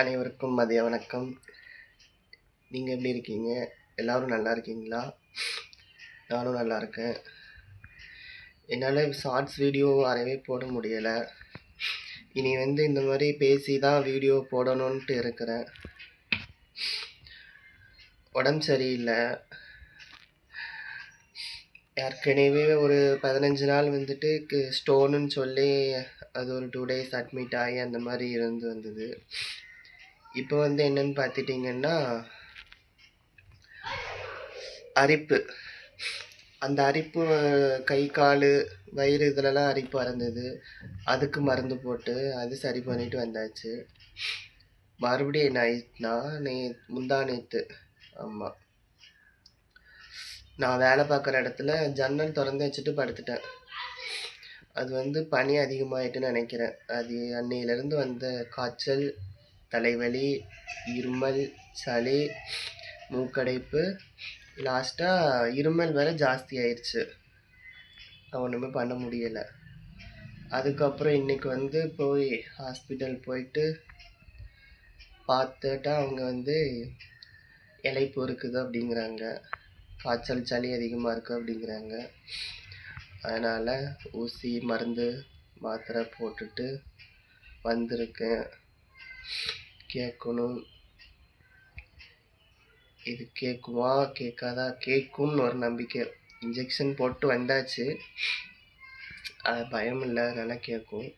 அனைவருக்கும் மதிய வணக்கம். நீங்கள் எப்படி இருக்கீங்க? எல்லோரும் நல்லா இருக்கீங்களா? நானும் நல்லா இருக்கேன். என்னால் ஷார்ட்ஸ் வீடியோ அறவே போட முடியலை. இனி வந்து இந்த மாதிரி பேசி தான் வீடியோ போடணுன்ட்டு இருக்கிறேன். உடம்பு சரியில்லை. ஏற்கனவே ஒரு பதினஞ்சு நாள் வந்துட்டு ஸ்டோனுன்னு சொல்லி அது ஒரு டூ டேஸ் அட்மிட் ஆகி அந்த மாதிரி இருந்து வந்தது. இப்போ வந்து என்னன்னு பார்த்துட்டிங்கன்னா அரிப்பு. அந்த அரிப்பு கை கால் வயிறு இதிலலாம் அரிப்பு இருந்தது அதுக்கு மருந்து போட்டு அது சரி பண்ணிட்டு வந்தாச்சு. மறுபடியும் என்ன ஆயிடுச்சுன்னா நே முந்தா நேற்று ஆமாம் நான் வேலை பார்க்குற இடத்துல ஜன்னல் திறந்து வச்சுட்டு படுத்துட்டேன். அது வந்து பனி அதிகமாயிட்டுன்னு நினைக்கிறேன். அது அன்னையிலேருந்து வந்த காய்ச்சல் தலைவலி இருமல் சளி மூக்கடைப்பு. லாஸ்ட்டாக இருமல் வேற ஜாஸ்தி ஆயிடுச்சு ஒன்றுமே பண்ண முடியலை. அதுக்கப்புறம் இன்றைக்கி வந்து போய் ஹாஸ்பிட்டல் போயிட்டு பார்த்துட்டா அவங்க வந்து இலைப்பு இருக்குது அப்படிங்கிறாங்க. காய்ச்சல் சளி அதிகமாக இருக்குது அப்படிங்கிறாங்க. அதனால் ஊசி மருந்து மாத்திரை போட்டுட்டு வந்திருக்கேன். கேட்கணும். இது கேட்குமா? கேட்காதா? கேட்கும்னு ஒரு நம்பிக்கை. இன்ஜெக்ஷன் போட்டு வந்தாச்சு. அது பயம் இல்லை அதனால் கேட்கும்.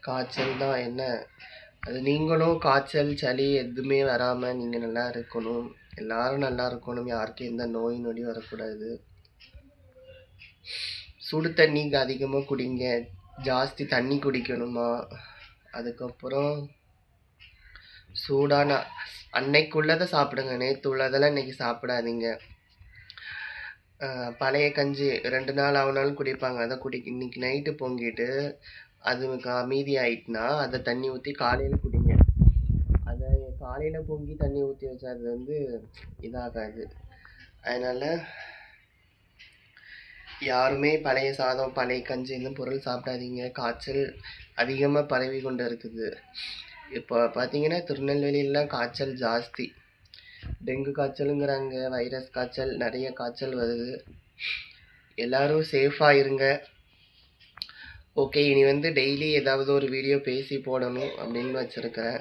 காய்ச்சல் தான் என்ன? அது நீங்களும் காய்ச்சல் சளி எதுவுமே வராமல் நீங்கள் நல்லா இருக்கணும். எல்லாரும் நல்லா இருக்கணும். யாருக்கும் எந்த நோய் நொடி வரக்கூடாது. சுடு தண்ணி அதிகமாக குடிங்க. ஜாஸ்தி தண்ணி குடிக்கணுமா? அதுக்கப்புறம் சூடான அன்னைக்கு உள்ளதை சாப்பிடுங்க. நேற்று உள்ளதெல்லாம் இன்னைக்கு சாப்பிடாதீங்க. பழைய கஞ்சி ரெண்டு நாள் ஆகுனாலும் குடிப்பாங்க. அதை குடி இன்னைக்கு நைட்டு பொங்கிட்டு அது கா- மீதி ஆயிட்டுனா அதை தண்ணி ஊற்றி காலையில் குடிங்க. அதை காலையில் பொங்கி தண்ணி ஊற்றி வச்சா அது வந்து இதாகாது. அதனால் யாருமே பழைய சாதம் பழைய கஞ்சி இந்த பொருள் சாப்பிடாதீங்க. காய்ச்சல் அதிகமாக பரவி கொண்டு இருக்குது. இப்போ பார்த்தீங்கன்னா திருநெல்வேலியெலாம் காய்ச்சல் ஜாஸ்தி. டெங்கு காய்ச்சலுங்கிறாங்க வைரஸ் காய்ச்சல் நிறைய காய்ச்சல் வருது. எல்லோரும் சேஃபாக இருங்க. ஓகே இனி வந்து டெய்லி ஏதாவது ஒரு வீடியோ பேசி போடணும் அப்படின்னு வச்சுருக்கிறேன்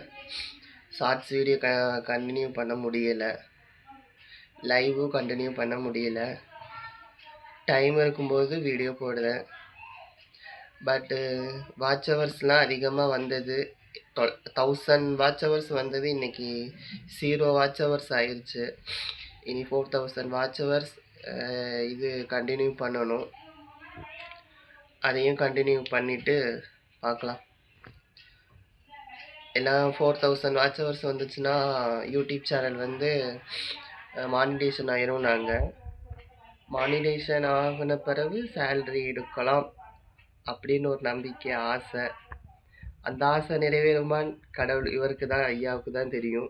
ஷார்ட்ஸ் வீடியோ க கண்டினியூ பண்ண முடியலை. லைவும் கண்டினியூ பண்ண முடியலை. டைம் இருக்கும்போது வீடியோ போடுறேன். பட்டு வாட்ச் ஹவர்ஸ்லாம் அதிகமாக வந்தது. தௌசண்ட் வாட்ச் ஹவர்ஸ் வந்தது இன்றைக்கி ஜீரோ வாட்ச் ஹவர்ஸ் ஆயிடுச்சு இனி ஃபோர் தௌசண்ட் வாட்ச் ஹவர்ஸ் இது கண்டினியூ பண்ணணும். அதையும் கண்டினியூ பண்ணிவிட்டு பார்க்கலாம். எல்லாம் ஃபோர் தௌசண்ட் வாட்ச் ஹவர்ஸ் வந்துச்சுன்னா யூடியூப் சேனல் வந்து மானிடேஷன் ஆயிரும் நாங்கள் மானிடேஷன் ஆகின பிறகு சேல்ரி எடுக்கலாம் அப்படின்னு ஒரு நம்பிக்கை ஆசை. அந்த ஆசை நிறைவேறுமான்னு கடவுள் இவருக்கு தான் ஐயாவுக்கு தான் தெரியும்.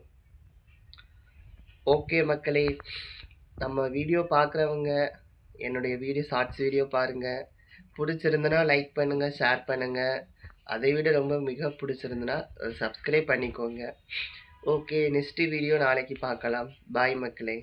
ஓகே மக்களே நம்ம வீடியோ பார்க்குறவங்க என்னுடைய வீடியோ ஷார்ட்ஸ் வீடியோ பாருங்கள் பிடிச்சிருந்தனா லைக் பண்ணுங்கள் ஷேர் பண்ணுங்கள் அதை விட ரொம்ப மிக பிடிச்சிருந்தனா சப்ஸ்கிரைப் பண்ணிக்கோங்க. ஓகே நெக்ஸ்ட் வீடியோ நாளைக்கு பார்க்கலாம். பாய் மக்களே.